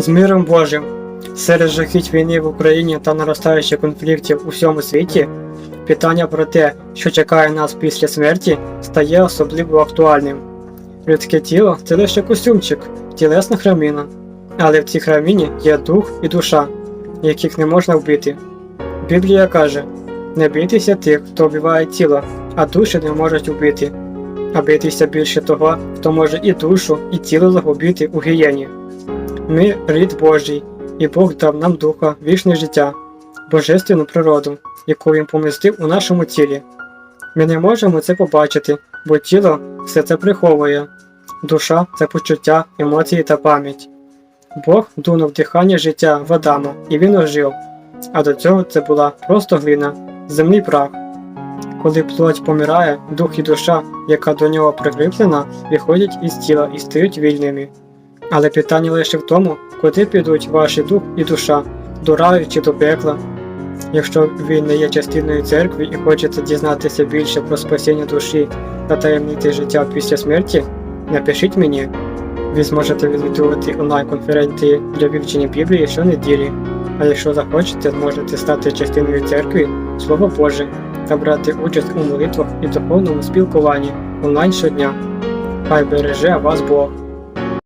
З миром Божим. Серед жахіть війни в Україні та наростаючих конфліктів у всьому світі, питання про те, що чекає нас після смерті, стає особливо актуальним. Людське тіло це лише костюмчик, тілесна храміна, але в цій храміні є дух і душа, яких не можна вбити. Біблія каже: не бійтеся тих, хто вбиває тіло, а душі не можуть вбити, а бійтеся більше того, хто може і душу, і тіло загубити у гієні. Ми рід Божий, і Бог дав нам духа, вічне життя, божественну природу, яку він помістив у нашому тілі. Ми не можемо це побачити, бо тіло все це приховує. Душа це почуття, емоції та пам'ять. Бог дунув дихання життя в Адама, і він ожив, а до цього це була просто глина, земний прах. Коли плоть помирає, дух і душа, яка до нього прикріплена, виходять із тіла і стають вільними. Але питання лише в тому, куди підуть ваші дух і душа, до раю чи до пекла. Якщо ви не є частиною церкви і хочете дізнатися більше про спасіння душі та таємниці життя після смерті, напишіть мені. Ви зможете відвідувати онлайн-конференції для вивчення Біблії щонеділі, а якщо захочете, зможете стати частиною церкви, Слово Боже, та брати участь у молитвах і духовному спілкуванні онлайн щодня. Хай береже вас Бог!